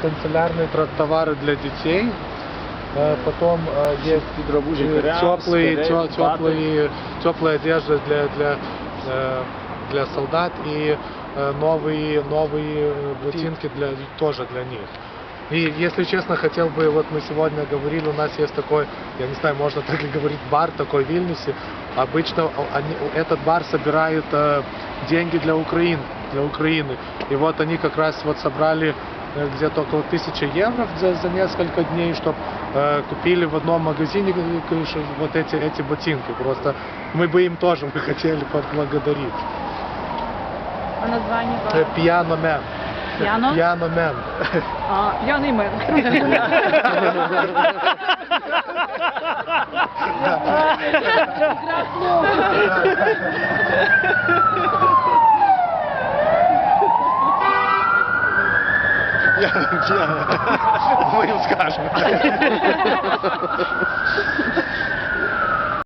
Канцелярные товары для детей. Потом есть теплые, теплые, теплая одежда для, для, для солдат и новые, новые ботинки для, тоже для них. И, если честно, хотел бы, вот мы сегодня говорили, у нас есть такой, я не знаю, можно так ли говорить, бар такой в Вильнюсе. Обычно они, этот бар собирает э, деньги для Украины, для Украины. И вот они как раз вот собрали э, где-то около тысячи евро за, за несколько дней, чтобы купили в одном магазине э, вот эти, эти ботинки. Просто мы бы им тоже бы хотели поблагодарить. А название Э, бара? Пьяно мен. Пьяно? Пьяно мен. А, п'яний мер. Пьяно, пьяно. Мы им скажем.